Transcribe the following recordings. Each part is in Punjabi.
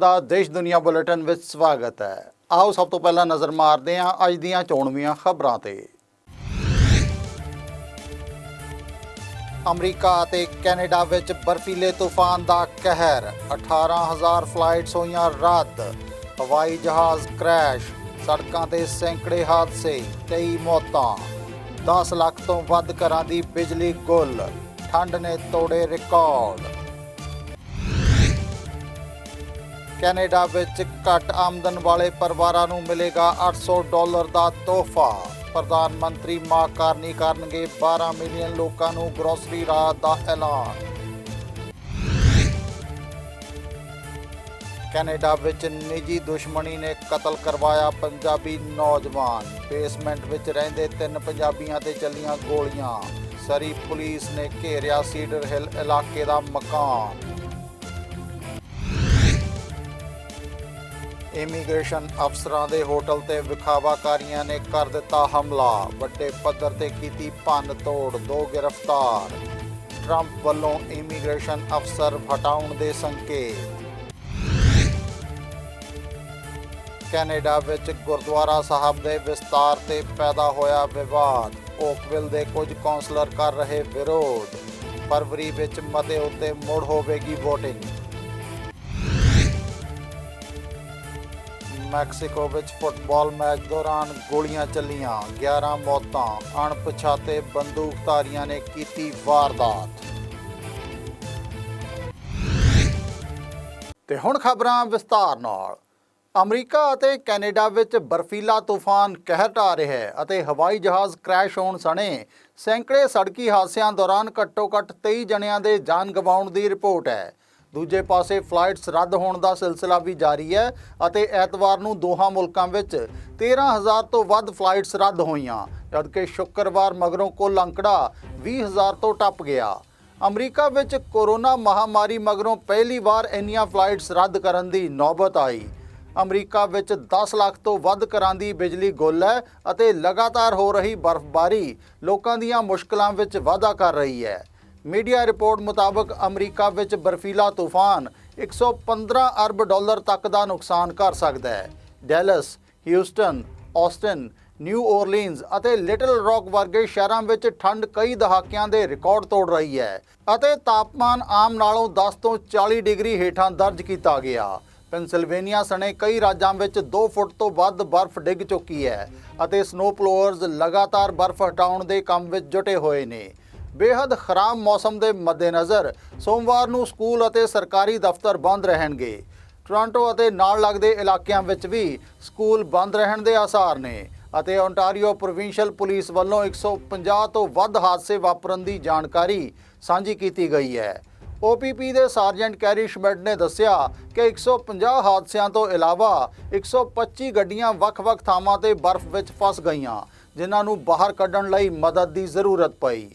ਦਾ ਦੇਸ਼ ਦੁਨੀਆ ਬੁਲੇਟਿਨ ਵਿੱਚ ਸਵਾਗਤ ਹੈ। ਆਓ ਸਭ ਤੋਂ ਪਹਿਲਾਂ ਨਜ਼ਰ ਮਾਰਦੇ ਹਾਂ ਅੱਜ ਦੀਆਂ ਚੋਣਵੀਆਂ ਖਬਰਾਂ ਤੇ। ਅਮਰੀਕਾ ਅਤੇ ਕੈਨੇਡਾ ਵਿੱਚ ਬਰਫੀਲੇ ਤੂਫਾਨ ਦਾ ਕਹਿਰ 18000 ਫਲਾਈਟਸ ਹੋਈਆਂ ਰੱਦ, ਹਵਾਈ ਜਹਾਜ਼ ਕ੍ਰੈਸ਼, ਸੜਕਾਂ ਤੇ ਸੈਂਕੜੇ ਹਾਦਸੇ ਕਈ ਮੌਤਾਂ 10 ਲੱਖ ਤੋਂ ਵੱਧ ਘਰਾਂ ਦੀ ਬਿਜਲੀ ਗੁੱਲ, ਠੰਡ ਨੇ ਤੋੜੇ ਰਿਕਾਰਡ। ਕੈਨੇਡਾ ਵਿੱਚ ਘੱਟ ਆਮਦਨ ਵਾਲੇ ਪਰਿਵਾਰਾਂ ਨੂੰ ਮਿਲੇਗਾ 800 ਡਾਲਰ ਦਾ ਤੋਹਫਾ। ਪ੍ਰਧਾਨ ਮੰਤਰੀ ਮਾ ਕਾਰਨੀ ਕਰਨਗੇ 12 ਮਿਲੀਅਨ ਲੋਕਾਂ ਨੂੰ ਗਰੋਸਰੀ ਰਾਹਤ ਦਾ ਐਲਾਨ। ਕੈਨੇਡਾ ਵਿੱਚ ਨਿੱਜੀ ਦੁਸ਼ਮਣੀ ਨੇ ਕਤਲ ਕਰਵਾਇਆ ਪੰਜਾਬੀ ਨੌਜਵਾਨ। ਬੇਸਮੈਂਟ ਵਿੱਚ ਰਹਿੰਦੇ ਤਿੰਨ ਪੰਜਾਬੀਆਂ ਤੇ ਚੱਲੀਆਂ ਗੋਲੀਆਂ। ਸਰੀ ਪੁਲਿਸ ਨੇ ਘੇਰਿਆ ਸੀਡਰ ਹਿੱਲ ਇਲਾਕੇ ਦਾ ਮਕਾਨ। ਇਮੀਗ੍ਰੇਸ਼ਨ ਅਫਸਰਾਂ ਦੇ ਹੋਟਲ ਤੇ ਵਿਖਾਵਾਕਾਰੀਆਂ ਨੇ ਕਰ ਦਿੱਤਾ ਹਮਲਾ। ਵੱਡੇ ਪੱਧਰ ਤੇ ਕੀਤੀ ਭੰਨ ਤੋੜ, ਦੋ ਗ੍ਰਿਫਤਾਰ। ਟਰੰਪ ਵੱਲੋਂ ਇਮੀਗ੍ਰੇਸ਼ਨ ਅਫਸਰ ਹਟਾਉਣ ਦੇ ਸੰਕੇਤ। ਕੈਨੇਡਾ ਵਿੱਚ ਗੁਰਦੁਆਰਾ ਸਾਹਿਬ ਦੇ ਵਿਸਤਾਰ ਤੇ ਪੈਦਾ ਹੋਇਆ ਵਿਵਾਦ। ਓਕਵਿਲ ਦੇ ਕੁਝ ਕੌਂਸਲਰ ਕਰ ਰਹੇ ਵਿਰੋਧ। ਫਰਵਰੀ ਵਿੱਚ ਮਤੇ ਉੱਤੇ ਮੁੜ ਹੋਵੇਗੀ VOTING ਮੈਕਸੀਕੋ ਵਿੱਚ ਫੁੱਟਬਾਲ ਮੈਚ ਦੌਰਾਨ ਗੋਲੀਆਂ ਚੱਲੀਆਂ 11 ਮੌਤਾਂ, ਅਣਪਛਾਤੇ ਬੰਦੂਕਧਾਰੀਆਂ ਨੇ ਕੀਤੀ ਵਾਰਦਾਤ। ਤੇ ਹੁਣ ਖਬਰਾਂ ਵਿਸਤਾਰ ਨਾਲ। ਅਮਰੀਕਾ ਅਤੇ ਕੈਨੇਡਾ ਵਿੱਚ ਬਰਫੀਲਾ ਤੂਫਾਨ ਕਹਿਰ ਢਾ ਰਿਹਾ ਹੈ ਅਤੇ ਹਵਾਈ ਜਹਾਜ਼ ਕ੍ਰੈਸ਼ ਹੋਣ ਸਣੇ ਸੈਂਕੜੇ ਸੜਕੀ ਹਾਦਸਿਆਂ ਦੌਰਾਨ ਘੱਟੋ-ਘੱਟ 23 ਜਣਿਆਂ ਦੇ ਜਾਨ ਗਵਾਉਣ ਦੀ ਰਿਪੋਰਟ ਹੈ। ਦੂਜੇ ਪਾਸੇ ਫਲਾਈਟਸ ਰੱਦ ਹੋਣ ਦਾ ਸਿਲਸਿਲਾ ਵੀ ਜਾਰੀ ਹੈ ਅਤੇ ਐਤਵਾਰ ਨੂੰ ਦੋਹਾਂ ਮੁਲਕਾਂ ਵਿੱਚ 13000 ਤੋਂ ਵੱਧ ਫਲਾਈਟਸ ਰੱਦ ਹੋਈਆਂ, ਜਦਕਿ ਸ਼ੁੱਕਰਵਾਰ ਮਗਰੋਂ ਕੁੱਲ ਅੰਕੜਾ 20000 ਤੋਂ ਟੱਪ ਗਿਆ। ਅਮਰੀਕਾ ਵਿੱਚ ਕੋਰੋਨਾ ਮਹਾਮਾਰੀ ਮਗਰੋਂ ਪਹਿਲੀ ਵਾਰ ਇੰਨੀਆਂ ਫਲਾਈਟਸ ਰੱਦ ਕਰਨ ਦੀ ਨੌਬਤ ਆਈ। ਅਮਰੀਕਾ ਵਿੱਚ 10 ਲੱਖ ਤੋਂ ਵੱਧ ਘਰਾਂ ਦੀ ਬਿਜਲੀ ਗੁੱਲ ਹੈ ਅਤੇ ਲਗਾਤਾਰ ਹੋ ਰਹੀ ਬਰਫ਼ਬਾਰੀ ਲੋਕਾਂ ਦੀਆਂ ਮੁਸ਼ਕਲਾਂ ਵਿੱਚ ਵਾਧਾ ਕਰ ਰਹੀ ਹੈ। ਮੀਡੀਆ ਰਿਪੋਰਟ ਮੁਤਾਬਕ ਅਮਰੀਕਾ ਵਿੱਚ ਬਰਫੀਲਾ ਤੂਫਾਨ 115 ਅਰਬ ਡਾਲਰ ਤੱਕ ਦਾ ਨੁਕਸਾਨ ਕਰ ਸਕਦਾ ਹੈ। Dallas, Houston Austin New Orleans ਅਤੇ ਲਿਟਲ ਰੌਕ ਵਰਗੇ ਸ਼ਹਿਰਾਂ ਵਿੱਚ ਠੰਡ ਕਈ ਦਹਾਕਿਆਂ ਦੇ ਰਿਕਾਰਡ ਤੋੜ ਰਹੀ ਹੈ ਅਤੇ ਤਾਪਮਾਨ ਆਮ ਨਾਲੋਂ 10 ਤੋਂ 40 ਡਿਗਰੀ ਹੇਠਾਂ ਦਰਜ ਕੀਤਾ ਗਿਆ। ਪੈਨਸਿਲਵੇਨੀਆ ਸਣੇ ਕਈ ਰਾਜਾਂ ਵਿੱਚ 2 ਫੁੱਟ ਤੋਂ ਵੱਧ ਬਰਫ਼ ਡਿੱਗ ਚੁੱਕੀ ਹੈ ਅਤੇ ਸਨੋ ਲਗਾਤਾਰ ਬਰਫ਼ ਹਟਾਉਣ ਦੇ ਕੰਮ ਵਿੱਚ ਜੁਟੇ ਹੋਏ ਨੇ। ਬੇहद ਖਰਾਬ ਮੌਸਮ ਦੇ ਮੱਦੇਨਜ਼ਰ ਸੋਮਵਾਰ ਨੂੰ ਸਕੂਲ ਅਤੇ ਸਰਕਾਰੀ ਦਫ਼ਤਰ ਬੰਦ ਰਹਿਣਗੇ। ਟੋਰਾਂਟੋ ਅਤੇ ਨਾਲ ਲੱਗਦੇ ਇਲਾਕਿਆਂ ਵਿੱਚ ਵੀ ਸਕੂਲ ਬੰਦ ਰਹਿਣ ਦੇ ਆਸਾਰ ਨੇ ਅਤੇ ਓਨਟਾਰੀਓ ਪ੍ਰੋਵਿੰਸ਼ੀਅਲ ਪੁਲਿਸ ਵੱਲੋਂ 150 ਤੋਂ ਵੱਧ ਹਾਦਸੇ ਵਾਪਰਨ ਦੀ ਜਾਣਕਾਰੀ ਸਾਂਝੀ ਕੀਤੀ ਗਈ ਹੈ। OPP ਦੇ ਸਾਰਜੈਂਟ ਕੈਰੀ ਸ਼ਮਿਡ ਨੇ ਦੱਸਿਆ ਕਿ 150 ਹਾਦਸਿਆਂ ਤੋਂ ਇਲਾਵਾ 125 ਗੱਡੀਆਂ ਵੱਖ-ਵੱਖ ਥਾਵਾਂ ਤੇ ਬਰਫ਼ ਵਿੱਚ ਫਸ ਗਈਆਂ, ਜਿਨ੍ਹਾਂ ਨੂੰ ਬਾਹਰ ਕੱਢਣ ਲਈ ਮਦਦ ਦੀ ਜ਼ਰੂਰਤ ਪਈ।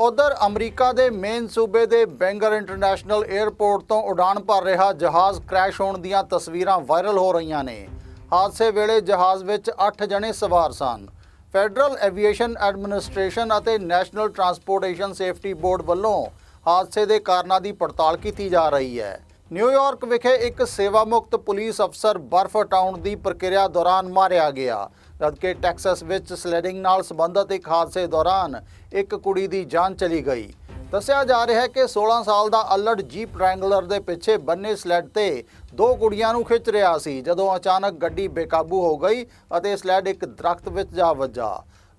ਉਧਰ ਅਮਰੀਕਾ ਦੇ ਮੇਨ ਸੂਬੇ ਦੇ ਬੈਂਗਰ ਇੰਟਰਨੈਸ਼ਨਲ 에ਅਰਪੋਰਟ ਤੋਂ ਉਡਾਣ ਭਰ ਰਿਹਾ ਜਹਾਜ਼ ਕ੍ਰੈਸ਼ ਹੋਣ ਦੀਆਂ ਤਸਵੀਰਾਂ ਵਾਇਰਲ ਹੋ ਰਹੀਆਂ ਨੇ। ਹਾਦਸੇ ਵੇਲੇ ਜਹਾਜ਼ ਵਿੱਚ 8 ਜਣੇ ਸਵਾਰ ਸਨ। ਫੈਡਰਲ ਐਵੀਏਸ਼ਨ ਐਡਮਿਨਿਸਟ੍ਰੇਸ਼ਨ ਅਤੇ ਨੈਸ਼ਨਲ ਟਰਾਂਸਪੋਰਟੇਸ਼ਨ ਸੇਫਟੀ ਬੋਰਡ ਵੱਲੋਂ ਹਾਦਸੇ ਦੇ ਕਾਰਨਾਂ ਦੀ ਪੜਤਾਲ ਕੀਤੀ ਜਾ ਰਹੀ ਹੈ। ਨਿਊਯਾਰਕ ਵਿਖੇ ਇੱਕ ਸੇਵਾ ਮੁਕਤ ਪੁਲਿਸ ਅਫਸਰ ਬਰਫ਼ ਹਟਾਉਣ ਦੀ ਪ੍ਰਕਿਰਿਆ ਦੌਰਾਨ ਮਾਰਿਆ ਗਿਆ। ਜਦਕਿ ਟੈਕਸਸ ਵਿੱਚ ਸਲੈਡਿੰਗ ਨਾਲ ਸੰਬੰਧਿਤ ਇੱਕ ਹਾਦਸੇ ਦੌਰਾਨ ਇੱਕ ਕੁੜੀ ਦੀ ਜਾਨ ਚਲੀ ਗਈ। ਦੱਸਿਆ ਜਾ ਰਿਹਾ ਹੈ ਕਿ 16 ਸਾਲ ਦਾ ਅਲੜ ਜੀਪ ਰੈਂਗਲਰ ਦੇ ਪਿੱਛੇ ਬੰਨੇ ਸਲੈਡ ਤੇ ਦੋ ਕੁੜੀਆਂ ਨੂੰ ਖਿੱਚ ਰਿਹਾ ਸੀ, ਜਦੋਂ ਅਚਾਨਕ ਗੱਡੀ ਬੇਕਾਬੂ ਹੋ ਗਈ ਅਤੇ ਸਲੈਡ ਇੱਕ ਦਰਖਤ ਵਿੱਚ ਜਾ ਵੱਜਾ।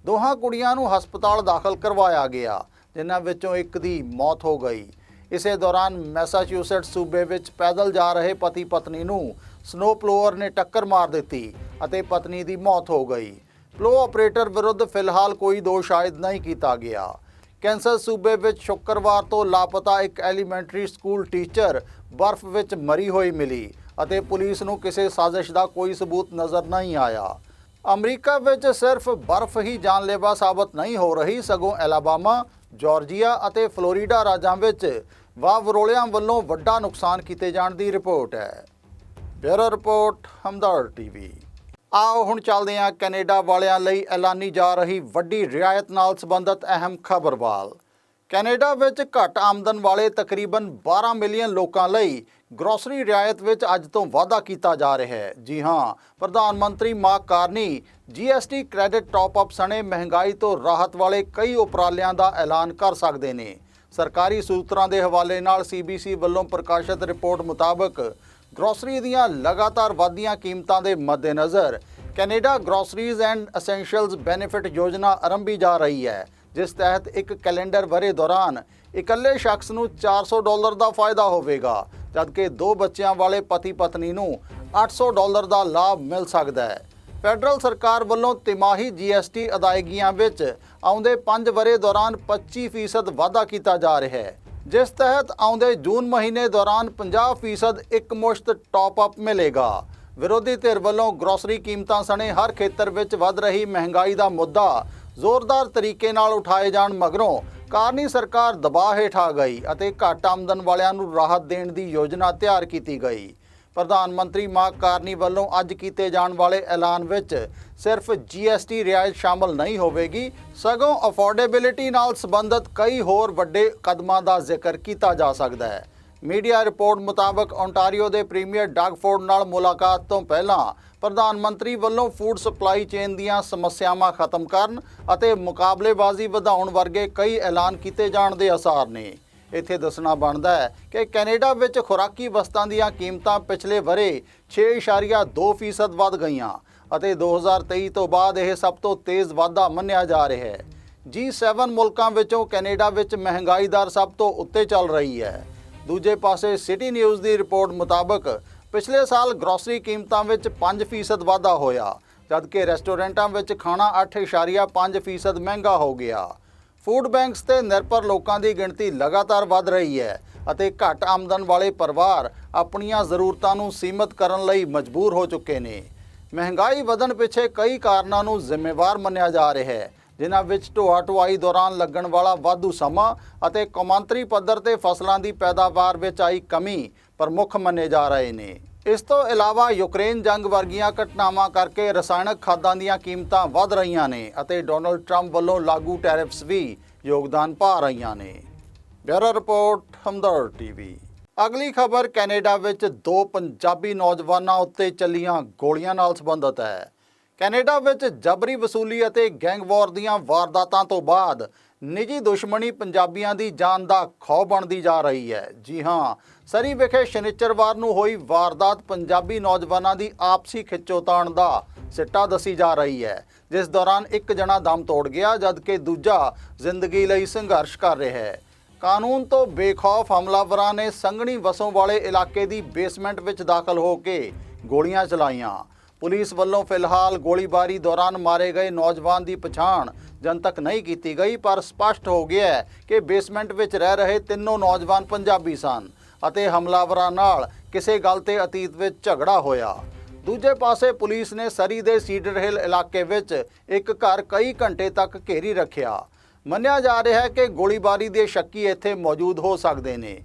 ਦੋਹਾਂ ਕੁੜੀਆਂ ਨੂੰ ਹਸਪਤਾਲ ਦਾਖਲ ਕਰਵਾਇਆ ਗਿਆ, ਜਿਨ੍ਹਾਂ ਵਿੱਚੋਂ ਇੱਕ ਦੀ ਮੌਤ ਹੋ ਗਈ। ਇਸੇ ਦੌਰਾਨ ਮੈਸਾਚਿਊਸੇਟਸ ਸੂਬੇ ਵਿੱਚ ਪੈਦਲ ਜਾ ਰਹੇ ਪਤੀ ਪਤਨੀ ਨੂੰ ਸਨੋ ਪਲੋਅਰ ਨੇ ਟੱਕਰ ਮਾਰ ਦਿੱਤੀ ਅਤੇ ਪਤਨੀ ਦੀ ਮੌਤ ਹੋ ਗਈ। ਪਲੋ ਆਪਰੇਟਰ ਵਿਰੁੱਧ ਫਿਲਹਾਲ ਕੋਈ ਦੋਸ਼ ਆਇਦ ਨਹੀਂ ਕੀਤਾ ਗਿਆ। ਕੈਂਸਰ ਸੂਬੇ ਵਿੱਚ ਸ਼ੁੱਕਰਵਾਰ ਤੋਂ ਲਾਪਤਾ ਇੱਕ ਐਲੀਮੈਂਟਰੀ ਸਕੂਲ ਟੀਚਰ ਬਰਫ਼ ਵਿੱਚ ਮਰੀ ਹੋਈ ਮਿਲੀ ਅਤੇ ਪੁਲਿਸ ਨੂੰ ਕਿਸੇ ਸਾਜ਼ਿਸ਼ ਦਾ ਕੋਈ ਸਬੂਤ ਨਜ਼ਰ ਨਹੀਂ ਆਇਆ। ਅਮਰੀਕਾ ਵਿੱਚ ਸਿਰਫ ਬਰਫ਼ ਹੀ ਜਾਨਲੇਵਾ ਸਾਬਤ ਨਹੀਂ ਹੋ ਰਹੀ, ਸਗੋਂ ਐਲਾਬਾਮਾ, ਜਾਰਜੀਆ ਅਤੇ ਫਲੋਰੀਡਾ ਰਾਜਾਂ ਵਿੱਚ ਵਾਵਰੋਲਿਆਂ ਵੱਲੋਂ ਵੱਡਾ ਨੁਕਸਾਨ ਕੀਤੇ ਜਾਣ ਦੀ ਰਿਪੋਰਟ ਹੈ। Bureau report Hamdard TV. ਆਓ ਹੁਣ ਚੱਲਦੇ ਹਾਂ ਕੈਨੇਡਾ ਵਾਲਿਆਂ ਲਈ ਐਲਾਨੀ ਜਾ ਰਹੀ ਵੱਡੀ ਰਿਆਇਤ ਨਾਲ ਸੰਬੰਧਿਤ ਅਹਿਮ ਖਬਰ ਵੱਲ। ਕੈਨੇਡਾ ਵਿੱਚ ਘੱਟ ਆਮਦਨ ਵਾਲੇ ਤਕਰੀਬਨ 12 ਮਿਲੀਅਨ ਲੋਕਾਂ ਲਈ ਗਰੋਸਰੀ ਰਿਆਇਤ ਵਿੱਚ ਅੱਜ ਤੋਂ ਵਾਅਦਾ ਕੀਤਾ ਜਾ ਰਿਹਾ ਹੈ। ਜੀ ਹਾਂ, ਪ੍ਰਧਾਨ ਮੰਤਰੀ Mark Carney GST credit top up ਸਣੇ ਮਹਿੰਗਾਈ ਤੋਂ ਰਾਹਤ ਵਾਲੇ ਕਈ ਉਪਰਾਲਿਆਂ ਦਾ ਐਲਾਨ ਕਰ ਸਕਦੇ ਨੇ। ਸਰਕਾਰੀ ਸੂਤਰਾਂ ਦੇ ਹਵਾਲੇ ਨਾਲ ਸੀਬੀਸੀ ਵੱਲੋਂ ਪ੍ਰਕਾਸ਼ਿਤ ਰਿਪੋਰਟ ਮੁਤਾਬਕ ਗਰੋਸਰੀ ਦੀਆਂ ਲਗਾਤਾਰ ਵਧਦੀਆਂ ਕੀਮਤਾਂ ਦੇ ਮੱਦੇਨਜ਼ਰ Canada groceries and essentials benefit ਯੋਜਨਾ ਆਰੰਭੀ ਜਾ ਰਹੀ ਹੈ, ਜਿਸ ਤਹਿਤ ਇੱਕ ਕੈਲੰਡਰ ਵਰੇ ਦੌਰਾਨ ਇਕੱਲੇ ਸ਼ਖਸ ਨੂੰ 400 ਡਾਲਰ ਦਾ ਫਾਇਦਾ ਹੋਵੇਗਾ, ਜਦਕਿ ਦੋ ਬੱਚਿਆਂ ਵਾਲੇ ਪਤੀ ਪਤਨੀ ਨੂੰ 800 ਡਾਲਰ ਦਾ ਲਾਭ ਮਿਲ ਸਕਦਾ ਹੈ। ਫੈਡਰਲ ਸਰਕਾਰ ਵੱਲੋਂ ਤਿਮਾਹੀ ਜੀਐਸਟੀ ਅਦਾਇਗੀਆਂ ਵਿੱਚ ਆਉਂਦੇ 5 ਵਰੇ ਦੌਰਾਨ 25% ਵਾਧਾ ਕੀਤਾ ਜਾ ਰਿਹਾ ਹੈ। ਜਿਸ ਤਹਿਤ ਆਉਂਦੇ ਜੂਨ ਮਹੀਨੇ ਦੌਰਾਨ 50% ਇੱਕ ਮੁਸ਼ਤ ਟਾਪ ਅਪ ਮਿਲੇਗਾ। ਵਿਰੋਧੀ ਧਿਰ ਵੱਲੋਂ ਗਰੋਸਰੀ ਕੀਮਤਾਂ ਸਣੇ ਹਰ ਖੇਤਰ ਵਿੱਚ ਵੱਧ ਰਹੀ ਮਹਿੰਗਾਈ ਦਾ ਮੁੱਦਾ ਜ਼ੋਰਦਾਰ ਤਰੀਕੇ ਨਾਲ ਉਠਾਏ ਜਾਣ ਮਗਰੋਂ ਕਾਰਨੀ ਸਰਕਾਰ ਦਬਾਅ ਹੇਠ ਆ ਗਈ ਅਤੇ ਘੱਟ ਆਮਦਨ ਵਾਲਿਆਂ ਨੂੰ ਰਾਹਤ ਦੇਣ ਦੀ ਯੋਜਨਾ ਤਿਆਰ ਕੀਤੀ ਗਈ। ਪ੍ਰਧਾਨ ਮੰਤਰੀ ਮਾਰਕ ਕਾਰਨੀ ਵੱਲੋਂ ਅੱਜ ਕੀਤੇ ਜਾਣ ਵਾਲੇ ਐਲਾਨ ਵਿੱਚ ਸਿਰਫ ਜੀਐਸਟੀ ਰਿਆਇਤ ਸ਼ਾਮਲ ਨਹੀਂ ਹੋਵੇਗੀ, ਸਗੋਂ ਅਫੋਰਡੇਬਿਲਿਟੀ ਨਾਲ ਸੰਬੰਧਿਤ ਕਈ ਹੋਰ ਵੱਡੇ ਕਦਮਾਂ ਦਾ ਜ਼ਿਕਰ ਕੀਤਾ ਜਾ ਸਕਦਾ ਹੈ। ਮੀਡੀਆ ਰਿਪੋਰਟ ਮੁਤਾਬਕ ਓਨਟਾਰੀਓ ਦੇ ਪ੍ਰੀਮੀਅਰ ਡਗਫੋਰਡ ਨਾਲ ਮੁਲਾਕਾਤ ਤੋਂ ਪਹਿਲਾਂ ਪ੍ਰਧਾਨ ਮੰਤਰੀ ਵੱਲੋਂ ਫੂਡ ਸਪਲਾਈ ਚੇਨ ਦੀਆਂ ਸਮੱਸਿਆਵਾਂ ਖਤਮ ਕਰਨ ਅਤੇ ਮੁਕਾਬਲੇਬਾਜ਼ੀ ਵਧਾਉਣ ਵਰਗੇ ਕਈ ਐਲਾਨ ਕੀਤੇ ਜਾਣ ਦੇ ਆਸਾਰ ਨੇ। ਇੱਥੇ ਦੱਸਣਾ ਬਣਦਾ ਹੈ ਕਿ ਕੈਨੇਡਾ ਵਿੱਚ ਖੁਰਾਕੀ ਵਸਤਾਂ ਦੀਆਂ ਕੀਮਤਾਂ ਪਿਛਲੇ ਵਰੇ 6.2% ਵੱਧ ਗਈਆਂ ਅਤੇ 2023 ਤੋਂ ਬਾਅਦ ਇਹ ਸਭ ਤੋਂ ਤੇਜ਼ ਵਾਧਾ ਮੰਨਿਆ ਜਾ ਰਿਹਾ ਹੈ। G7 ਮੁਲਕਾਂ ਵਿੱਚੋਂ ਕੈਨੇਡਾ ਵਿੱਚ ਮਹਿੰਗਾਈ ਦਰ ਸਭ ਤੋਂ ਉੱਤੇ ਚੱਲ ਰਹੀ ਹੈ। ਦੂਜੇ ਪਾਸੇ ਸਿਟੀ ਨਿਊਜ਼ ਦੀ ਰਿਪੋਰਟ ਮੁਤਾਬਕ ਪਿਛਲੇ ਸਾਲ ਗਰੋਸਰੀ ਕੀਮਤਾਂ ਵਿੱਚ 5% ਵਾਧਾ ਹੋਇਆ, ਜਦਕਿ ਰੈਸਟੋਰੈਂਟਾਂ ਵਿੱਚ ਖਾਣਾ 8.5% ਮਹਿੰਗਾ ਹੋ ਗਿਆ। ਫੂਡ ਬੈਂਕਸ ਤੇ ਨਿਰਭਰ ਲੋਕਾਂ ਦੀ ਗਿਣਤੀ ਲਗਾਤਾਰ ਵੱਧ ਰਹੀ ਹੈ ਅਤੇ ਘੱਟ ਆਮਦਨ ਵਾਲੇ ਪਰਿਵਾਰ ਆਪਣੀਆਂ ਜ਼ਰੂਰਤਾਂ ਨੂੰ ਸੀਮਤ ਕਰਨ ਲਈ ਮਜਬੂਰ ਹੋ ਚੁੱਕੇ ਨੇ। ਮਹਿੰਗਾਈ ਵਧਣ ਪਿੱਛੇ ਕਈ ਕਾਰਨਾਂ ਨੂੰ ਜ਼ਿੰਮੇਵਾਰ ਮੰਨਿਆ ਜਾ ਰਿਹਾ ਹੈ, ਜਿਨ੍ਹਾਂ ਵਿੱਚ ਢੋਆ ਢੁਆਈ ਦੌਰਾਨ ਲੱਗਣ ਵਾਲਾ ਵਾਧੂ ਸਮਾਂ ਅਤੇ ਕੌਮਾਂਤਰੀ ਪੱਧਰ ਤੇ ਫਸਲਾਂ ਦੀ ਪੈਦਾਵਾਰ ਵਿੱਚ ਆਈ ਕਮੀ ਪ੍ਰਮੁੱਖ ਮੰਨੇ ਜਾ ਰਹੇ ਨੇ। ਇਸ ਤੋਂ ਇਲਾਵਾ ਯੂਕਰੇਨ ਜੰਗ ਵਰਗੀਆਂ ਘਟਨਾਵਾਂ ਕਰਕੇ ਰਸਾਇਣਕ ਖਾਦਾਂ ਦੀਆਂ ਕੀਮਤਾਂ ਵੱਧ ਰਹੀਆਂ ਨੇ ਅਤੇ ਡੋਨਲਡ ਟਰੰਪ ਵੱਲੋਂ ਲਾਗੂ ਟੈਰਿਫਸ ਵੀ ਯੋਗਦਾਨ ਪਾ ਰਹੀਆਂ ਨੇ। Bureau report Hamdard TV. ਅਗਲੀ ਖਬਰ ਕੈਨੇਡਾ ਵਿੱਚ ਦੋ ਪੰਜਾਬੀ ਨੌਜਵਾਨਾਂ ਉੱਤੇ ਚੱਲੀਆਂ ਗੋਲੀਆਂ ਨਾਲ ਸੰਬੰਧਿਤ ਹੈ। ਕੈਨੇਡਾ ਵਿੱਚ ਜਬਰੀ ਵਸੂਲੀ ਅਤੇ ਗੈਂਗਵਾਰ ਦੀਆਂ ਵਾਰਦਾਤਾਂ ਤੋਂ ਬਾਅਦ ਨਿੱਜੀ ਦੁਸ਼ਮਣੀ ਪੰਜਾਬੀਆਂ ਦੀ ਜਾਨ ਦਾ ਖੌ ਬਣਦੀ ਜਾ ਰਹੀ ਹੈ। ਜੀ ਹਾਂ, ਸਰੀ ਵਿਖੇ ਸ਼ਨੀਚਰਵਾਰ ਨੂੰ ਹੋਈ ਵਾਰਦਾਤ ਪੰਜਾਬੀ ਨੌਜਵਾਨਾਂ ਦੀ ਆਪਸੀ ਖਿੱਚੋਤਾਣ ਦਾ ਸਿੱਟਾ ਦੱਸੀ ਜਾ ਰਹੀ ਹੈ। ਜਿਸ ਦੌਰਾਨ ਇੱਕ ਜਣਾ ਦਮ ਤੋੜ ਗਿਆ, ਜਦਕਿ ਦੂਜਾ ਜ਼ਿੰਦਗੀ ਲਈ ਸੰਘਰਸ਼ ਕਰ ਰਿਹਾ ਹੈ। ਕਾਨੂੰਨ ਤੋਂ ਬੇਖੌਫ ਹਮਲਾਵਰਾਂ ਨੇ ਸੰਘਣੀ ਵਸੋਂ ਵਾਲੇ ਇਲਾਕੇ ਦੀ ਬੇਸਮੈਂਟ ਵਿੱਚ ਦਾਖਲ ਹੋ ਕੇ ਗੋਲੀਆਂ ਚਲਾਈਆਂ। ਪੁਲਿਸ ਵੱਲੋਂ ਫਿਲਹਾਲ ਗੋਲੀਬਾਰੀ ਦੌਰਾਨ ਮਾਰੇ ਗਏ ਨੌਜਵਾਨ ਦੀ ਪਛਾਣ ਜਨਤਕ ਨਹੀਂ ਕੀਤੀ ਗਈ, ਪਰ ਸਪਸ਼ਟ ਹੋ ਗਿਆ ਹੈ ਕਿ ਬੇਸਮੈਂਟ ਵਿੱਚ ਰਹਿ ਰਹੇ ਤਿੰਨੋਂ ਨੌਜਵਾਨ ਪੰਜਾਬੀ ਸਨ ਅਤੇ ਹਮਲਾਵਰਾਂ ਨਾਲ ਕਿਸੇ ਗੱਲ ਤੇ ਅਤੀਤ ਵਿੱਚ ਝਗੜਾ ਹੋਇਆ। ਦੂਜੇ ਪਾਸੇ ਪੁਲਿਸ ਨੇ ਸਰੀ ਦੇ ਸੀਡਰ ਹਿੱਲ ਇਲਾਕੇ ਵਿੱਚ ਇੱਕ ਘਰ ਕਈ ਘੰਟੇ ਤੱਕ ਘੇਰੀ ਰੱਖਿਆ। ਮੰਨਿਆ ਜਾ ਰਿਹਾ ਹੈ ਕਿ ਗੋਲੀਬਾਰੀ ਦੇ ਸ਼ੱਕੀ ਇੱਥੇ ਮੌਜੂਦ ਹੋ ਸਕਦੇ ਨੇ।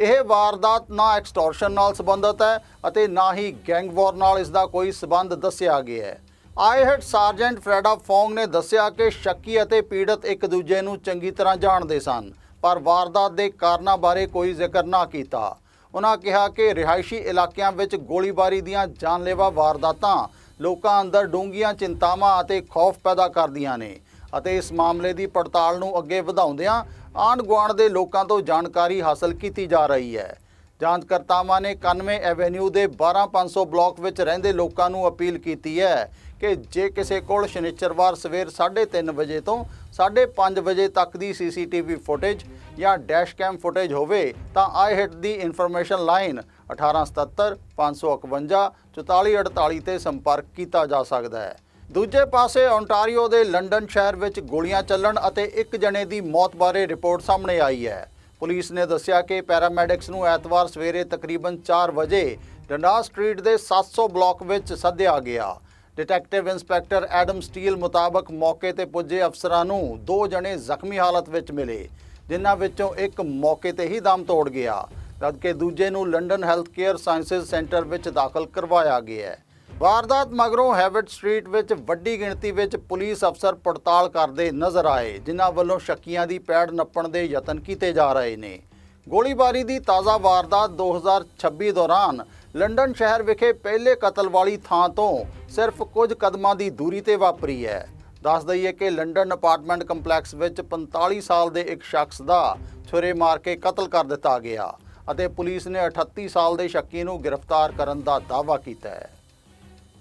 ਇਹ ਵਾਰਦਾਤ ਨਾ ਐਕਸਟੋਰਸ਼ਨ ਨਾਲ ਸੰਬੰਧਿਤ ਹੈ ਅਤੇ ਨਾ ਹੀ ਗੈਂਗਵਾਰ ਨਾਲ ਇਸ ਦਾ ਕੋਈ ਸੰਬੰਧ ਦੱਸਿਆ ਗਿਆ ਹੈ। ਆਈਹੈਡ ਸਾਰਜੈਂਟ ਫਰੈਡਾ ਫੋਂਗ ਨੇ ਦੱਸਿਆ ਕਿ ਸ਼ੱਕੀ ਅਤੇ ਪੀੜਤ ਇੱਕ ਦੂਜੇ ਨੂੰ ਚੰਗੀ ਤਰ੍ਹਾਂ ਜਾਣਦੇ ਸਨ, ਪਰ ਵਾਰਦਾਤ ਦੇ ਕਾਰਨਾਂ ਬਾਰੇ ਕੋਈ ਜ਼ਿਕਰ ਨਾ ਕੀਤਾ। ਉਹਨਾਂ ਕਿਹਾ ਕਿ ਰਿਹਾਇਸ਼ੀ ਇਲਾਕਿਆਂ ਵਿੱਚ ਗੋਲੀਬਾਰੀ ਦੀਆਂ ਜਾਨਲੇਵਾ ਵਾਰਦਾਤਾਂ ਲੋਕਾਂ ਅੰਦਰ ਡੂੰਘੀਆਂ ਚਿੰਤਾਵਾਂ ਅਤੇ ਖੌਫ ਪੈਦਾ ਕਰਦੀਆਂ ਨੇ ਅਤੇ ਇਸ ਮਾਮਲੇ ਦੀ ਪੜਤਾਲ ਨੂੰ ਅੱਗੇ ਵਧਾਉਂਦਿਆਂ ਆਂਢ ਗੁਆਂਢ ਦੇ ਲੋਕਾਂ ਤੋਂ ਜਾਣਕਾਰੀ ਹਾਸਲ ਕੀਤੀ ਜਾ ਰਹੀ ਹੈ। ਜਾਂਚਕਰਤਾਵਾਂ ਨੇ 91 ਐਵੇਨਿਊ ਦੇ 12500 ਬਲਾਕ ਵਿੱਚ ਰਹਿੰਦੇ ਲੋਕਾਂ ਨੂੰ ਅਪੀਲ ਕੀਤੀ ਹੈ ਕਿ ਜੇ ਕਿਸੇ ਕੋਲ ਸ਼ਨੀਚਰਵਾਰ ਸਵੇਰ 3:30 ਵਜੇ ਤੋਂ 5:30 ਵਜੇ ਤੱਕ ਦੀ ਸੀਸੀਟੀਵੀ ਫੁਟੇਜ ਜਾਂ ਡੈਸ਼ ਕੈਮ ਫੁਟੇਜ ਹੋਵੇ, ਤਾਂ ਆਈ ਹਿੱਟ ਦੀ ਇਨਫੋਰਮੇਸ਼ਨ ਲਾਈਨ 1877 551 4448 ਤੇ ਸੰਪਰਕ ਕੀਤਾ ਜਾ ਸਕਦਾ ਹੈ। ਦੂਜੇ ਪਾਸੇ ਓਨਟਾਰੀਓ ਦੇ ਲੰਡਨ ਸ਼ਹਿਰ ਵਿੱਚ ਗੋਲੀਆਂ ਚੱਲਣ ਅਤੇ ਇੱਕ ਜਣੇ ਦੀ ਮੌਤ ਬਾਰੇ ਰਿਪੋਰਟ ਸਾਹਮਣੇ ਆਈ ਹੈ। ਪੁਲਿਸ ਨੇ ਦੱਸਿਆ ਕਿ ਪੈਰਾਮੈਡਿਕਸ ਨੂੰ ਐਤਵਾਰ ਸਵੇਰੇ ਤਕਰੀਬਨ 4 ਵਜੇ ਡੰਡਾ ਸਟਰੀਟ ਦੇ 700 ਬਲਾਕ ਵਿੱਚ ਸੱਦਿਆ ਗਿਆ। ਡਿਟੈਕਟਿਵ ਇੰਸਪੈਕਟਰ ਐਡਮ ਸਟੀਲ ਮੁਤਾਬਕ ਮੌਕੇ ਤੇ ਪੁੱਜੇ ਅਫਸਰਾਂ ਨੂੰ ਦੋ ਜਣੇ ਜ਼ਖਮੀ ਹਾਲਤ ਵਿੱਚ ਮਿਲੇ, ਜਿਨ੍ਹਾਂ ਵਿੱਚੋਂ ਇੱਕ ਮੌਕੇ ਤੇ ਹੀ ਦਮ ਤੋੜ ਗਿਆ, ਜਦਕਿ ਦੂਜੇ ਨੂੰ London health care sciences centre ਵਿੱਚ ਦਾਖਲ ਕਰਵਾਇਆ ਗਿਆ ਹੈ। ਵਾਰਦਾਤ ਮਗਰੋਂ ਹੈਵਿਟ ਸਟਰੀਟ ਵਿੱਚ ਵੱਡੀ ਗਿਣਤੀ ਵਿੱਚ ਪੁਲਿਸ ਅਫਸਰ ਪੜਤਾਲ ਕਰਦੇ ਨਜ਼ਰ ਆਏ, ਜਿਨ੍ਹਾਂ ਵੱਲੋਂ ਸ਼ੱਕੀਆਂ ਦੀ ਪੈੜ ਨੱਪਣ ਦੇ ਯਤਨ ਕੀਤੇ ਜਾ ਰਹੇ ਨੇ। ਗੋਲੀਬਾਰੀ ਦੀ ਤਾਜ਼ਾ ਵਾਰਦਾਤ 2026 ਦੌਰਾਨ ਲੰਡਨ ਸ਼ਹਿਰ ਵਿਖੇ ਪਹਿਲੇ ਕਤਲ ਵਾਲੀ ਥਾਂ ਤੋਂ ਸਿਰਫ ਕੁਝ ਕਦਮਾਂ ਦੀ ਦੂਰੀ ਤੇ ਵਾਪਰੀ ਹੈ। ਦੱਸ ਦਈਏ ਕਿ ਲੰਡਨ ਅਪਾਰਟਮੈਂਟ ਕੰਪਲੈਕਸ ਵਿੱਚ 45 ਸਾਲ ਦੇ ਇੱਕ ਸ਼ਖਸ ਦਾ ਛੁਰੇ ਮਾਰ ਕੇ ਕਤਲ ਕਰ ਦਿੱਤਾ ਗਿਆ ਅਤੇ ਪੁਲਿਸ ਨੇ 38 ਸਾਲ ਦੇ ਸ਼ੱਕੀ ਨੂੰ ਗ੍ਰਿਫਤਾਰ ਕਰਨ ਦਾ ਦਾਅਵਾ ਕੀਤਾ ਹੈ।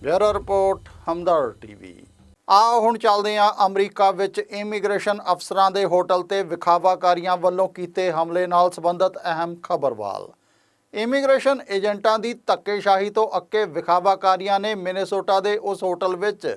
Bureau report Hamdard TV. ਆਓ ਹੁਣ ਚੱਲਦੇ ਹਾਂ ਅਮਰੀਕਾ ਵਿੱਚ ਇਮੀਗ੍ਰੇਸ਼ਨ ਅਫਸਰਾਂ ਦੇ ਹੋਟਲ ਤੇ ਵਿਖਾਵਾਕਾਰੀਆਂ ਵੱਲੋਂ ਕੀਤੇ ਹਮਲੇ ਨਾਲ ਸੰਬੰਧਿਤ ਅਹਿਮ ਖਬਰਵਾਲ। ਇਮੀਗ੍ਰੇਸ਼ਨ ਏਜੰਟਾਂ ਦੀ ਧੱਕੇਸ਼ਾਹੀ ਤੋਂ ਅੱਕੇ ਵਿਖਾਵਾਕਾਰੀਆਂ ਨੇ ਮਿਨੇਸੋਟਾ ਦੇ ਉਸ ਹੋਟਲ ਵਿੱਚ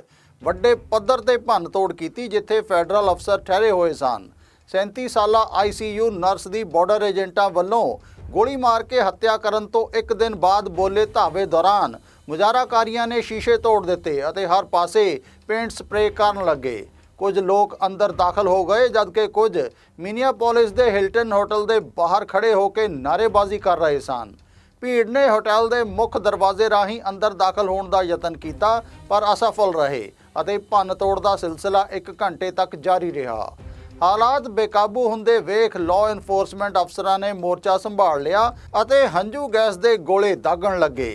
ਵੱਡੇ ਪੱਧਰ ਤੇ ਭੰਨਤੋੜ ਕੀਤੀ, ਜਿੱਥੇ ਫੈਡਰਲ ਅਫਸਰ ਠਹਿਰੇ ਹੋਏ ਸਨ। 37 ਸਾਲਾ ਆਈਸੀਯੂ ਨਰਸ ਦੀ ਬਾਰਡਰ ਏਜੰਟਾਂ ਵੱਲੋਂ ਗੋਲੀ ਮਾਰ ਕੇ ਹੱਤਿਆ ਕਰਨ ਤੋਂ ਇੱਕ ਦਿਨ ਬਾਅਦ ਬੋਲੇ ਧਾਵੇ ਦੌਰਾਨ ਮੁਜ਼ਾਹਰਾਕਾਰੀਆਂ ਨੇ ਸ਼ੀਸ਼ੇ ਤੋੜ ਦਿੱਤੇ ਅਤੇ ਹਰ ਪਾਸੇ ਪੇਂਟ ਸਪਰੇਅ ਕਰਨ ਲੱਗੇ। ਕੁਝ ਲੋਕ ਅੰਦਰ ਦਾਖਲ ਹੋ ਗਏ, ਜਦਕਿ ਕੁਝ ਮਿਨੀਆਪੋਲਿਸ ਦੇ ਹਿਲਟਨ ਹੋਟਲ ਦੇ ਬਾਹਰ ਖੜੇ ਹੋ ਕੇ ਨਾਅਰੇਬਾਜ਼ੀ ਕਰ ਰਹੇ ਸਨ। ਭੀੜ ਨੇ ਹੋਟਲ ਦੇ ਮੁੱਖ ਦਰਵਾਜ਼ੇ ਰਾਹੀਂ ਅੰਦਰ ਦਾਖਲ ਹੋਣ ਦਾ ਯਤਨ ਕੀਤਾ, ਪਰ ਅਸਫਲ ਰਹੇ ਅਤੇ ਭੰਨ ਤੋੜ ਦਾ ਸਿਲਸਿਲਾ 1 ਘੰਟੇ ਤੱਕ ਜਾਰੀ ਰਿਹਾ। ਹਾਲਾਤ ਬੇਕਾਬੂ ਹੁੰਦੇ ਵੇਖ ਲਾਅ ਇਨਫੋਰਸਮੈਂਟ ਅਫਸਰਾਂ ਨੇ ਮੋਰਚਾ ਸੰਭਾਲ ਲਿਆ ਅਤੇ ਹੰਝੂ ਗੈਸ ਦੇ ਗੋਲੇ ਦਾਗਣ ਲੱਗੇ।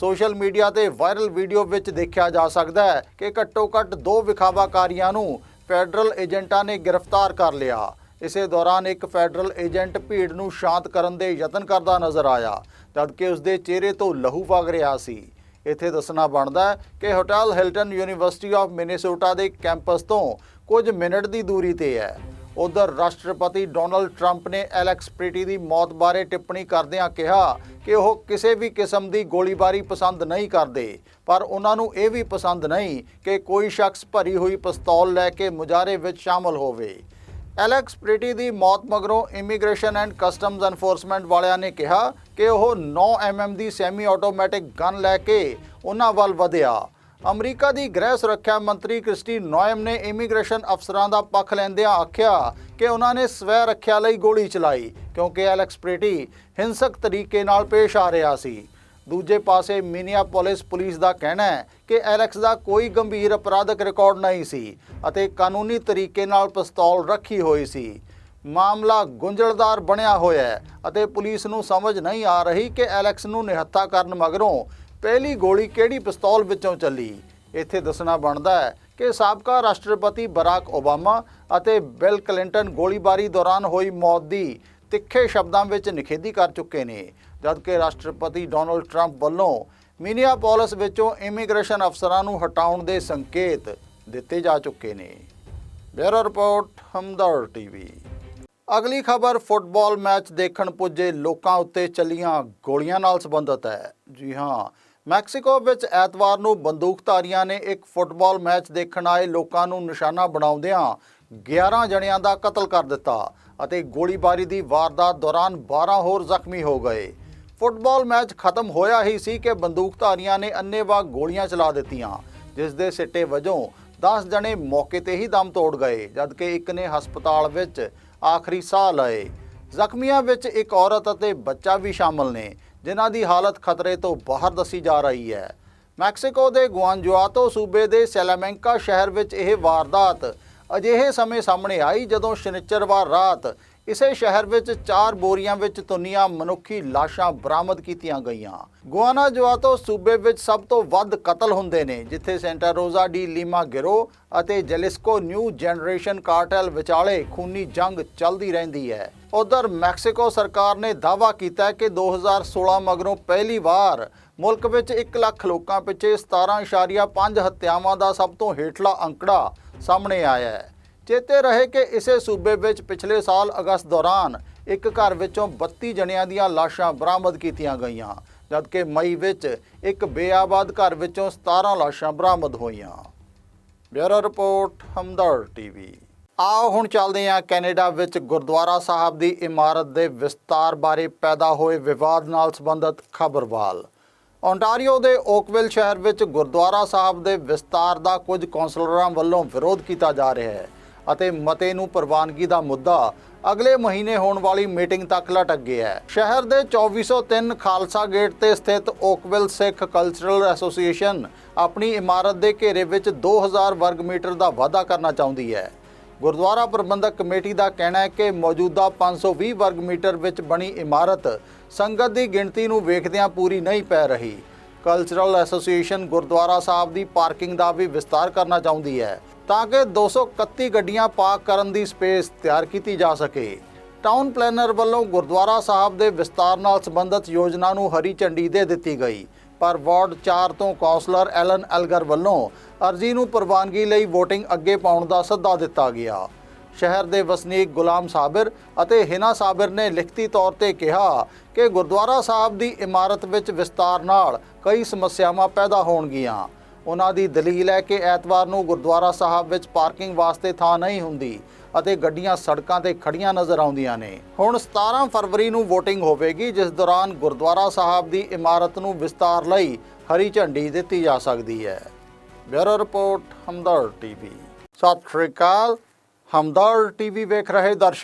ਸੋਸ਼ਲ ਮੀਡੀਆ ਤੇ ਵਾਇਰਲ ਵੀਡੀਓ ਵਿੱਚ ਦੇਖਿਆ ਜਾ ਸਕਦਾ ਹੈ ਕਿ ਘੱਟੋ-ਘੱਟ ਦੋ ਵਿਖਾਵਾਕਾਰੀਆਂ ਨੂੰ ਫੈਡਰਲ ਏਜੰਟਾਂ ਨੇ ਗ੍ਰਿਫਤਾਰ ਕਰ ਲਿਆ। ਇਸੇ ਦੌਰਾਨ ਇੱਕ ਫੈਡਰਲ ਏਜੰਟ ਭੀੜ ਨੂੰ ਸ਼ਾਂਤ ਕਰਨ ਦੇ ਯਤਨ ਕਰਦਾ ਨਜ਼ਰ ਆਇਆ, ਜਦਕਿ ਉਸ ਦੇ ਚਿਹਰੇ ਤੋਂ ਲਹੂ ਵਗ ਰਿਹਾ ਸੀ। ਇੱਥੇ ਦੱਸਣਾ ਬਣਦਾ ਕਿ hotel Hilton University of Minnesota ਦੇ ਕੈਂਪਸ ਤੋਂ ਕੁਝ ਮਿੰਟ ਦੀ ਦੂਰੀ ਤੇ ਹੈ। ਉਧਰ ਰਾਸ਼ਟਰਪਤੀ ਡੋਨਲਡ ਟਰੰਪ ਨੇ ਐਲੈਕਸ ਪ੍ਰੀਟੀ ਦੀ ਮੌਤ ਬਾਰੇ ਟਿੱਪਣੀ ਕਰਦਿਆਂ ਕਿਹਾ ਕਿ ਉਹ ਕਿਸੇ ਵੀ ਕਿਸਮ ਦੀ ਗੋਲੀਬਾਰੀ ਪਸੰਦ ਨਹੀਂ ਕਰਦੇ। ਪਰ ਉਹਨਾਂ ਨੂੰ ਇਹ ਵੀ ਪਸੰਦ ਨਹੀਂ ਕਿ ਕੋਈ ਸ਼ਖਸ ਭਰੀ ਹੋਈ ਪਿਸਤੌਲ ਲੈ ਕੇ ਮੁਜ਼ਾਹਰੇ ਵਿੱਚ ਸ਼ਾਮਲ ਹੋਵੇ। ਐਲੈਕਸ ਪ੍ਰਿਟੀ ਦੀ ਮੌਤ ਮਗਰੋਂ ਇਮੀਗ੍ਰੇਸ਼ਨ ਐਂਡ ਕਸਟਮਜ਼ ਐਨਫੋਰਸਮੈਂਟ ਵਾਲਿਆਂ ਨੇ ਕਿਹਾ ਕਿ ਉਹ 9 mm ਦੀ ਸੈਮੀ ਆਟੋਮੈਟਿਕ ਗਨ ਲੈ ਕੇ ਉਹਨਾਂ ਵੱਲ ਵਧਿਆ। ਅਮਰੀਕਾ ਦੀ ਗ੍ਰਹਿ ਸੁਰੱਖਿਆ ਮੰਤਰੀ ਕ੍ਰਿਸਟੀ ਨੋਇਮ ਨੇ ਇਮੀਗ੍ਰੇਸ਼ਨ ਅਫਸਰਾਂ ਦਾ ਪੱਖ ਲੈਂਦਿਆਂ ਆਖਿਆ ਕਿ ਉਹਨਾਂ ਨੇ ਸਵੈ ਰੱਖਿਆ ਲਈ ਗੋਲੀ ਚਲਾਈ, ਕਿਉਂਕਿ ਐਲੈਕਸ ਪ੍ਰੇਟੀ ਹਿੰਸਕ ਤਰੀਕੇ ਨਾਲ ਪੇਸ਼ ਆ ਰਿਹਾ ਸੀ। ਦੂਜੇ ਪਾਸੇ ਮਿਨੀਆਪੋਲਿਸ ਪੁਲਿਸ ਦਾ ਕਹਿਣਾ ਹੈ ਕਿ ਐਲੈਕਸ ਦਾ ਕੋਈ ਗੰਭੀਰ ਅਪਰਾਧਕ ਰਿਕਾਰਡ ਨਹੀਂ ਸੀ ਅਤੇ ਕਾਨੂੰਨੀ ਤਰੀਕੇ ਨਾਲ ਪਿਸਤੌਲ ਰੱਖੀ ਹੋਈ ਸੀ। ਮਾਮਲਾ ਗੁੰਝਲਦਾਰ ਬਣਿਆ ਹੋਇਆ ਹੈ ਅਤੇ ਪੁਲਿਸ ਨੂੰ ਸਮਝ ਨਹੀਂ ਆ ਰਹੀ ਕਿ ਐਲੈਕਸ ਨੂੰ ਨਿਹੱਥਾ ਕਰਨ ਮਗਰੋਂ ਪਹਿਲੀ ਗੋਲੀ ਕਿਹੜੀ ਪਿਸਤੌਲ ਵਿੱਚੋਂ ਚੱਲੀ? ਇੱਥੇ ਦੱਸਣਾ ਬਣਦਾ ਹੈ ਕਿ ਸਾਬਕਾ ਰਾਸ਼ਟਰਪਤੀ ਬਰਾਕ ਓਬਾਮਾ ਅਤੇ ਬਿਲ ਕਲਿੰਟਨ ਗੋਲੀਬਾਰੀ ਦੌਰਾਨ ਹੋਈ ਮੌਤ ਦੀ ਤਿੱਖੇ ਸ਼ਬਦਾਂ ਵਿੱਚ ਨਿਖੇਧੀ ਕਰ ਚੁੱਕੇ ਨੇ, ਜਦਕਿ ਰਾਸ਼ਟਰਪਤੀ ਡੋਨਲਡ ਟਰੰਪ ਵੱਲੋਂ ਮਿਨੀਆਪੋਲਿਸ ਵਿੱਚੋਂ ਇਮੀਗ੍ਰੇਸ਼ਨ ਅਫਸਰਾਂ ਨੂੰ ਹਟਾਉਣ ਦੇ ਸੰਕੇਤ ਦਿੱਤੇ ਜਾ ਚੁੱਕੇ ਨੇ। Bureau report Hamdard TV. ਅਗਲੀ ਖਬਰ, ਫੁੱਟਬਾਲ ਮੈਚ ਦੇਖਣ ਪੁੱਜੇ ਲੋਕਾਂ ਉੱਤੇ ਚੱਲੀਆਂ ਗੋਲੀਆਂ ਨਾਲ ਸੰਬੰਧਿਤ ਹੈ। ਜੀ ਹਾਂ ਮੈਕਸੀਕੋ ਵਿੱਚ ਐਤਵਾਰ ਨੂੰ ਬੰਦੂਕਧਾਰੀਆਂ ਨੇ ਇੱਕ ਫੁੱਟਬਾਲ ਮੈਚ ਦੇਖਣ ਆਏ ਲੋਕਾਂ ਨੂੰ ਨਿਸ਼ਾਨਾ ਬਣਾਉਂਦਿਆਂ 11 ਜਣਿਆਂ ਦਾ ਕਤਲ ਕਰ ਦਿੱਤਾ ਅਤੇ ਗੋਲੀਬਾਰੀ ਦੀ ਵਾਰਦਾਤ ਦੌਰਾਨ 12 ਹੋਰ ਜ਼ਖਮੀ ਹੋ ਗਏ। ਫੁੱਟਬਾਲ ਮੈਚ ਖਤਮ ਹੋਇਆ ਹੀ ਸੀ ਕਿ ਬੰਦੂਕਧਾਰੀਆਂ ਨੇ ਅੰਨ੍ਹੇਵਾਹ ਗੋਲੀਆਂ ਚਲਾ ਦਿੱਤੀਆਂ, ਜਿਸ ਦੇ ਸਿੱਟੇ ਵਜੋਂ 10 ਜਣੇ ਮੌਕੇ ਤੇ ਹੀ ਦਮ ਤੋੜ ਗਏ, ਜਦਕਿ ਇੱਕ ਨੇ ਹਸਪਤਾਲ ਵਿੱਚ ਆਖਰੀ ਸਾਹ ਲਏ। ਜ਼ਖਮੀਆਂ ਵਿੱਚ ਇੱਕ ਔਰਤ ਅਤੇ ਬੱਚਾ ਵੀ ਸ਼ਾਮਲ ਨੇ। ਜਿਨ੍ਹਾਂ ਦੀ ਹਾਲਤ ਖਤਰੇ ਤੋਂ ਬਾਹਰ ਦੱਸੀ ਜਾ ਰਹੀ ਹੈ। ਮੈਕਸੀਕੋ ਦੇ ਗੁਆਂਜੁਆਤੋ ਸੂਬੇ ਦੇ ਸੈਲਾਮੈਂਕਾ ਸ਼ਹਿਰ ਵਿੱਚ ਇਹ ਵਾਰਦਾਤ ਅਜਿਹੇ ਸਮੇਂ ਸਾਹਮਣੇ ਆਈ ਜਦੋਂ ਸ਼ਨੀਚਰਵਾਰ ਰਾਤ ਇਸੇ ਸ਼ਹਿਰ ਵਿੱਚ ਚਾਰ ਬੋਰੀਆਂ ਵਿੱਚ ਤੁੰਨੀਆਂ ਮਨੁੱਖੀ ਲਾਸ਼ਾਂ ਬਰਾਮਦ ਕੀਤੀਆਂ ਗਈਆਂ। ਗੁਆਨਾ ਜਵਾਤੋ ਸੂਬੇ ਵਿੱਚ ਸਭ ਤੋਂ ਵੱਧ ਕਤਲ ਹੁੰਦੇ ਨੇ, ਜਿੱਥੇ ਸੈਂਟਾ ਰੋਜ਼ਾ ਡੀ ਲੀਮਾ ਗਿਰੋ ਅਤੇ ਜੈਲਿਸਕੋ ਨਿਊ ਜਨਰੇਸ਼ਨ ਕਾਰਟਲ ਵਿਚਾਲੇ ਖੂਨੀ ਜੰਗ ਚੱਲਦੀ ਰਹਿੰਦੀ ਹੈ। ਉਧਰ ਮੈਕਸੀਕੋ ਸਰਕਾਰ ਨੇ ਦਾਅਵਾ ਕੀਤਾ ਹੈ ਕਿ 2016 ਮਗਰੋਂ ਪਹਿਲੀ ਵਾਰ ਮੁਲਕ ਵਿੱਚ 1 ਲੱਖ ਲੋਕਾਂ ਪਿੱਛੇ 17.5 ਹੱਤਿਆਵਾਂ ਦਾ ਸਭ ਤੋਂ ਹੇਠਲਾ ਅੰਕੜਾ ਸਾਹਮਣੇ ਆਇਆ ਹੈ। ਚੇਤੇ ਰਹੇ ਕਿ ਇਸੇ ਸੂਬੇ ਵਿੱਚ ਪਿਛਲੇ ਸਾਲ ਅਗਸਤ ਦੌਰਾਨ ਇੱਕ ਘਰ ਵਿੱਚੋਂ 32 ਜਣਿਆਂ ਦੀਆਂ ਲਾਸ਼ਾਂ ਬਰਾਮਦ ਕੀਤੀਆਂ ਗਈਆਂ, ਜਦਕਿ ਮਈ ਵਿੱਚ ਇੱਕ ਬੇਆਬਾਦ ਘਰ ਵਿੱਚੋਂ 17 ਲਾਸ਼ਾਂ ਬਰਾਮਦ ਹੋਈਆਂ। Bureau report Hamdard TV. ਆਓ ਹੁਣ ਚੱਲਦੇ ਹਾਂ ਕੈਨੇਡਾ ਵਿੱਚ ਗੁਰਦੁਆਰਾ ਸਾਹਿਬ ਦੀ ਇਮਾਰਤ ਦੇ ਵਿਸਤਾਰ ਬਾਰੇ ਪੈਦਾ ਹੋਏ ਵਿਵਾਦ ਨਾਲ ਸੰਬੰਧਿਤ ਖਬਰਵਾਲ। ਓਨਟਾਰੀਓ ਦੇ ਓਕਵਿਲ ਸ਼ਹਿਰ ਵਿੱਚ ਗੁਰਦੁਆਰਾ ਸਾਹਿਬ ਦੇ ਵਿਸਤਾਰ ਦਾ ਕੁਝ ਕੌਂਸਲਰਾਂ ਵੱਲੋਂ ਵਿਰੋਧ ਕੀਤਾ ਜਾ ਰਿਹਾ ਹੈ। ਅਤੇ ਮਤੇ ਨੂੰ ਪ੍ਰਵਾਨਗੀ ਦਾ ਮੁੱਦਾ ਅਗਲੇ ਮਹੀਨੇ ਹੋਣ ਵਾਲੀ ਮੀਟਿੰਗ ਤੱਕ ਲਟਕ ਗਿਆ ਹੈ। ਸ਼ਹਿਰ ਦੇ 2403 ਖਾਲਸਾ ਗੇਟ ਤੇ ਸਥਿਤ ਓਕਵਿਲ ਸਿੱਖ ਕਲਚਰਲ ਐਸੋਸੀਏਸ਼ਨ ਆਪਣੀ ਇਮਾਰਤ ਦੇ ਘੇਰੇ ਵਿੱਚ 2000 ਵਰਗ ਮੀਟਰ ਦਾ ਵਾਧਾ ਕਰਨਾ ਚਾਹੁੰਦੀ ਹੈ। ਗੁਰਦੁਆਰਾ ਪ੍ਰਬੰਧਕ ਕਮੇਟੀ ਦਾ ਕਹਿਣਾ ਹੈ ਕਿ ਮੌਜੂਦਾ 520 ਵਰਗ ਮੀਟਰ ਵਿੱਚ ਬਣੀ ਇਮਾਰਤ ਸੰਗਤ ਦੀ ਗਿਣਤੀ ਨੂੰ ਵੇਖਦਿਆਂ ਪੂਰੀ ਨਹੀਂ ਪੈ ਰਹੀ। ਕਲਚਰਲ ਐਸੋਸੀਏਸ਼ਨ ਗੁਰਦੁਆਰਾ ਸਾਹਿਬ ਦੀ ਪਾਰਕਿੰਗ ਦਾ ਵੀ ਵਿਸਤਾਰ ਕਰਨਾ ਚਾਹੁੰਦੀ ਹੈ। ਤਾਂ ਕਿ 231 ਗੱਡੀਆਂ ਪਾਰਕ ਕਰਨ ਦੀ ਸਪੇਸ ਤਿਆਰ ਕੀਤੀ ਜਾ ਸਕੇ। ਟਾਊਨ ਪਲੈਨਰ ਵੱਲੋਂ ਗੁਰਦੁਆਰਾ ਸਾਹਿਬ ਦੇ ਵਿਸਤਾਰ ਨਾਲ ਸੰਬੰਧਿਤ ਯੋਜਨਾ ਨੂੰ ਹਰੀ ਝੰਡੀ ਦੇ ਦਿੱਤੀ ਗਈ। ਪਰ ਵਾਰਡ 4 ਤੋਂ ਕੌਂਸਲਰ ਐਲਨ ਐਲਗਰ ਵੱਲੋਂ ਅਰਜ਼ੀ ਨੂੰ ਪ੍ਰਵਾਨਗੀ ਲਈ VOTING ਅੱਗੇ ਪਾਉਣ ਦਾ ਸੱਦਾ ਦਿੱਤਾ ਗਿਆ। ਸ਼ਹਿਰ ਦੇ ਵਸਨੀਕ ਗੁਲਾਮ ਸਾਬਿਰ ਅਤੇ ਹਿਨਾ ਸਾਬਿਰ ਨੇ ਲਿਖਤੀ ਤੌਰ ਤੇ ਕਿਹਾ ਕਿ ਗੁਰਦੁਆਰਾ ਸਾਹਿਬ ਦੀ ਇਮਾਰਤ ਵਿੱਚ ਵਿਸਤਾਰ ਨਾਲ ਕਈ ਸਮੱਸਿਆਵਾਂ ਪੈਦਾ ਹੋਣਗੀਆਂ। ਉਹਨਾਂ ਦੀ ਦਲੀਲ ਹੈ ਕਿ ਐਤਵਾਰ ਨੂੰ ਗੁਰਦੁਆਰਾ ਸਾਹਿਬ ਵਿੱਚ ਪਾਰਕਿੰਗ ਵਾਸਤੇ ਥਾਂ ਨਹੀਂ ਹੁੰਦੀ ਅਤੇ ਗੱਡੀਆਂ ਸੜਕਾਂ ਤੇ ਖੜੀਆਂ ਨਜ਼ਰ ਆਉਂਦੀਆਂ ਨੇ। ਹੁਣ 17 ਫਰਵਰੀ ਨੂੰ VOTING ਹੋਵੇਗੀ, ਜਿਸ ਦੌਰਾਨ ਗੁਰਦੁਆਰਾ ਸਾਹਿਬ ਦੀ ਇਮਾਰਤ ਨੂੰ ਵਿਸਤਾਰ ਲਈ ਹਰੀ ਝੰਡੀ ਦਿੱਤੀ ਜਾ ਸਕਦੀ ਹੈ। Bureau report Hamdard TV. ਸਤਿ ਸ਼੍ਰੀ ਅਕਾਲ, ਹਮਦਰਦ ਟੀਵੀ ਵੇਖ ਰਹੇ ਦਰਸ਼ਕ